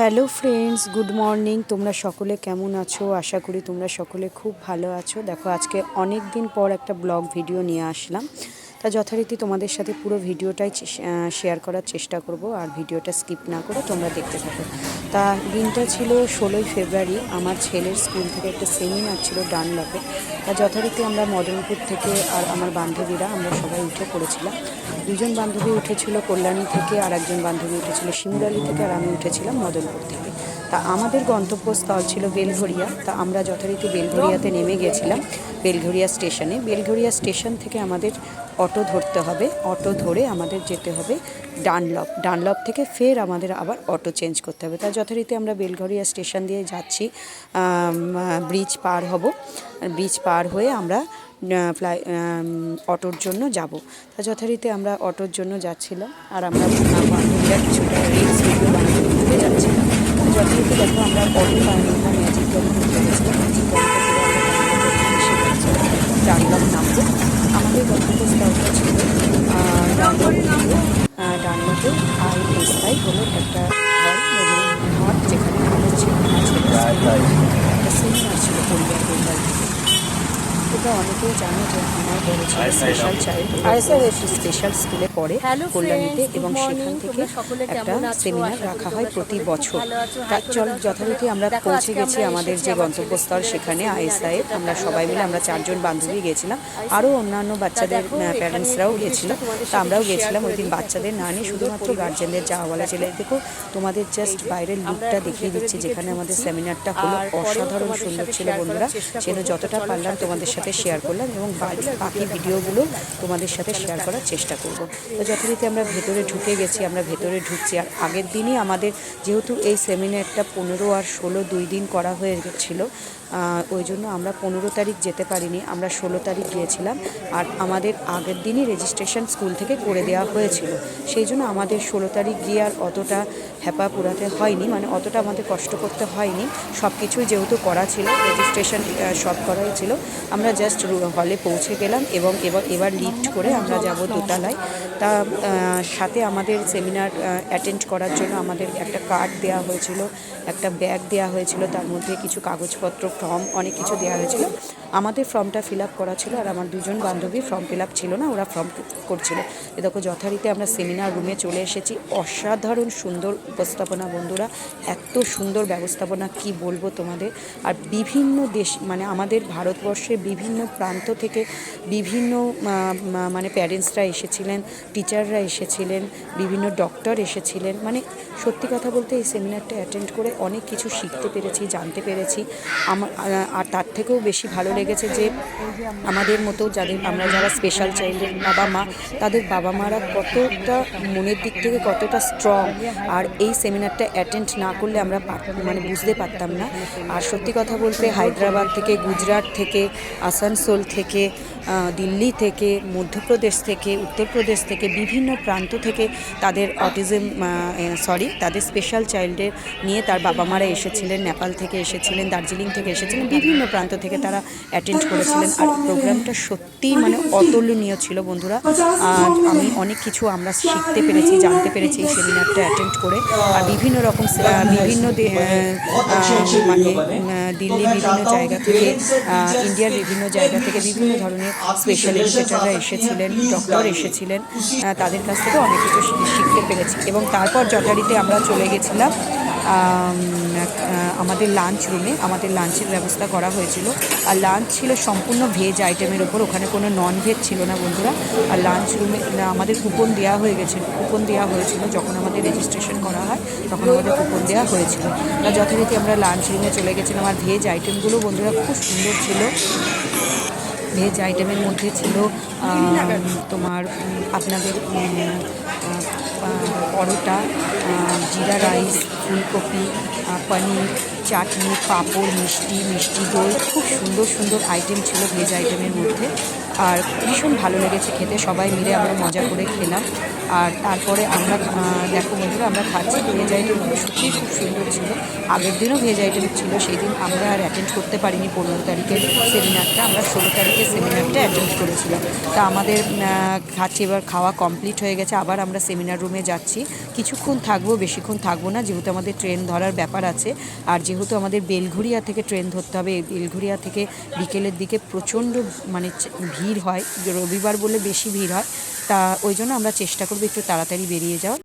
Hello friends good morning তোমরা সকলে কেমন আছো? আশা করি তোমরা সকলে খুব ভালো আছো। দেখো, আজকে অনেক দিন পর একটা ব্লগ ভিডিও নিয়ে আসলাম। তা যথারীতি তোমাদের সাথে পুরো ভিডিওটাই শেয়ার করার চেষ্টা করব আর ভিডিওটা স্কিপ না করে তোমরা দেখতে থাকো। তা দিনটা ছিল ষোলোই ফেব্রুয়ারি, আমার ছেলের স্কুল থেকে একটা সেমিনার ছিল ডানলপে তা যথারীতি আমরা মদনপুর থেকে আর আমার বান্ধবীরা, আমরা সবাই উঠে পড়েছিলাম। দুজন বান্ধবী উঠেছিল কল্যাণী থেকে আর একজন বান্ধবী উঠেছিল শিমুরালি থেকে আর আমি উঠেছিলাম মদনপুর থেকে। তা আমাদের গন্তব্যস্থল ছিল বেলঘরিয়া তা আমরা যথারীতি বেলঘরিয়াতে নেমে গেছিলাম বেলঘরিয়া স্টেশনে বেলঘরিয়া স্টেশন থেকে আমাদের অটো ধরতে হবে, অটো ধরে আমাদের যেতে হবে ডানলপ। ডানলপ থেকে ফের আমাদের আবার অটো চেঞ্জ করতে হবে। তা যথারীতি আমরা বেলঘরিয়া স্টেশন দিয়ে যাচ্ছি ব্রিজ পার হব। ব্রিজ পার হয়ে আমরা ফ্লাই অটোর জন্য যাব। তা যথারীতি আমরা অটোর জন্য যাচ্ছিলাম আর আমরা কিছুটা যাচ্ছিলাম। যথারীতি দেখো আমরা অটো পাইনি না ম্যাজিক গাড়ি ঘুরতে গেছিলাম ম্যাজিক গাড়িতে করে আমরা ডানলপ নামবো আমাদের গন্তব্যস্থলটা ছিল। Dunlop R S I I S I হলো একটা হল যেখানে আমাদের ছিল একটা সেমিনার ছিল পরিবার পরিবার এটা অনেকেই জানে যে আমার বড় ছেলে স্পেশাল চাইল্ড স্পেশাল স্কুলে পড়ে কল্যাণীতে এবং সেখান থেকে একটা সেমিনার রাখা হয় প্রতি বছর। ভালো আছো। তা Hi করে চল যথারীতি আমরা পৌঁছে গেছি আমাদের যে গন্তব্যস্থল সেখানে seminar আইএসআই আমরা সবাই মিলে আমরা। চারজন বান্ধবী গেছিলাম। আরও অন্যান্য বাচ্চাদের প্যারেন্টসরাও গেছিল। তা আমরাও গেছিলাম ওই দিন বাচ্চাদের না নিয়ে শুধুমাত্র গার্জেনদের যাওয়া বলা ছিল। দেখো তোমাদের জাস্ট বাইরের লুকটা দেখিয়ে দিচ্ছি যেখানে আমাদের সেমিনারটা হলো অসাধারণ সুন্দর ছিল বন্ধুরা। সেজন্য যতটা পারলাম তোমাদের থেকো, সাথে শেয়ার করলাম এবং বাকি ভিডিওগুলো তোমাদের সাথে শেয়ার করার চেষ্টা করব। তো যথারীতি আমরা ভেতরে ঢুকে গেছি, আমরা ভেতরে ঢুকছি। আর আগের দিনই আমাদের যেহেতু এই সেমিনারটা পনেরো আর ষোলো দুই দিন করা হয়ে গেছিল ওই জন্য আমরা পনেরো তারিখ যেতে পারিনি, আমরা ষোলো তারিখ গিয়েছিলাম আর আমাদের আগের দিনই রেজিস্ট্রেশন স্কুল থেকে করে দেওয়া হয়েছিল। সেই জন্য আমাদের ষোলো তারিখ গিয়ে আর অতটা হ্যাপা পুরাতে হয়নি মানে অতটা আমাদের কষ্ট করতে হয়নি। সব কিছুই যেহেতু করা ছিল রেজিস্ট্রেশন সব করাই ছিল। আমরা জাস্ট হলে পৌঁছে গেলাম এবং এবার এবার লিফট করে আমরা যাব দোতলায়। তা সাথে আমাদের সেমিনার অ্যাটেন্ড করার জন্য আমাদের একটা কার্ড দেওয়া হয়েছিল, একটা ব্যাগ দেওয়া হয়েছিল, তার মধ্যে কিছু কাগজপত্র ফর্ম অনেক কিছু দেওয়া হয়েছিল। আমাদের ফর্মটা ফিল আপ করা ছিল আর আমার দুজন বান্ধবী ফর্ম ফিল আপ ছিল না, ওরা ফর্ম করছিল। এ দেখো, যথারীতি আমরা সেমিনার রুমে চলে এসেছি। অসাধারণ সুন্দর উপস্থাপনা বন্ধুরা, এত সুন্দর ব্যবস্থাপনা, কি বলব তোমাদের? আর বিভিন্ন দেশ মানে আমাদের ভারতবর্ষের বিভিন্ন প্রান্ত থেকে বিভিন্ন মানে প্যারেন্টসরা এসেছিলেন টিচাররা এসেছিলেন, বিভিন্ন ডক্টর এসেছিলেন। মানে সত্যি কথা বলতে এই সেমিনারটা অ্যাটেন্ড করে অনেক কিছু শিখতে পেরেছি, জানতে পেরেছি। আমার আর তার থেকেও বেশি ভালো লেগেছে যে আমাদের মতো যাদের, আমরা যারা স্পেশাল চাইল্ডের বাবা মা, তাদের বাবা মারা কতটা মনের দিক থেকে কতটা স্ট্রং আর এই সেমিনারটা অ্যাটেন্ড না করলে আমরা মানে বুঝতে পারতাম না। আর সত্যি কথা বলতে হায়দ্রাবাদ থেকে, গুজরাট থেকে, আসানসোল থেকে দিল্লি থেকে, মধ্যপ্রদেশ থেকে, উত্তরপ্রদেশ থেকে, বিভিন্ন প্রান্ত থেকে তাদের অটিজম সরি তাদের স্পেশাল চাইল্ডের নিয়ে তার বাবা মারা এসেছিলেন, নেপাল থেকে এসেছিলেন, দার্জিলিং থেকে এসেছিলেন। বিভিন্ন প্রান্ত থেকে তারা অ্যাটেন্ড করেছিলেন। আর প্রোগ্রামটা সত্যিই মানে অতুলনীয় ছিল বন্ধুরা। আর আমি অনেক কিছু আমরা শিখতে পেরেছি, জানতে পেরেছি এই সেমিনারটা অ্যাটেন্ড করে। আর বিভিন্ন রকম বিভিন্ন মানে দিল্লি বিভিন্ন জায়গা থেকে ইন্ডিয়ার বিভিন্ন জায়গা থেকে বিভিন্ন ধরনের স্পেশাল এসেছিলেন ডক্টর এসেছিলেন। তাদের কাছ থেকে অনেক কিছু শিখতে পেরেছি। এবং তারপর যথারীতি আমরা চলে গেছিলাম আমাদের লাঞ্চ রুমে আমাদের লাঞ্চের ব্যবস্থা করা হয়েছিল। আর লাঞ্চ ছিল সম্পূর্ণ ভেজ আইটেমের ওপর ওখানে কোনো নন ভেজ ছিল না বন্ধুরা। আর লাঞ্চ রুমে আমাদের কুপন দেওয়া হয়ে গেছে কুপন দেওয়া হয়েছিল যখন আমাদের রেজিস্ট্রেশন করা হয়, তখন আমাদের কুপন দেওয়া হয়েছিল। যথারীতি আমরা লাঞ্চ রুমে চলে গেছিলাম। আর ভেজ আইটেমগুলো বন্ধুরা খুব সুন্দর ছিল। ভেজ আইটেমের মধ্যে ছিল তোমার, আপনাদের পরোটা জিরা রাইস, ফুলকপি পনির, চাটনি, পাঁপড়, মিষ্টি মিষ্টি দই, খুব সুন্দর সুন্দর আইটেম ছিল ভেজ আইটেমের মধ্যে। আর ভীষণ ভালো লেগেছে খেতে। সবাই মিলে আমরা মজা করে খেলাম। আর তারপরে আমরা দেখো বন্ধুরা, আমরা খাচ্ছি ভেজ আইটেমগুলো সত্যিই খুব সুন্দর ছিল। আগের দিনও ভেজ আইটেম ছিল সেই দিন আমরা আর অ্যাটেন্ড করতে পারিনি পনেরো তারিখের সেমিনারটা আমরা ষোলো তারিখের সেমিনারটা অ্যাটেন্ড করেছিলাম। তা আমাদের খাচ্ছি, এবার খাওয়া কমপ্লিট হয়ে গেছে। আবার আমরা সেমিনার রুমে যাচ্ছি। কিছুক্ষণ থাকব, বেশিক্ষণ থাকব না। যেহেতু আমাদের ট্রেন ধরার ব্যাপার আছে, আর যেহেতু আমাদের বেলঘুরিয়া থেকে ট্রেন ধরতে হবে বেলঘুরিয়া থেকে বিকেলের দিকে প্রচণ্ড মানে চে- ভিড় হয় রবিবার বলে বেশি ভিড় হয়, তা ওই জন্য আমরা চেষ্টা করব একটু তাড়াতাড়ি বেরিয়ে যাওয়ার।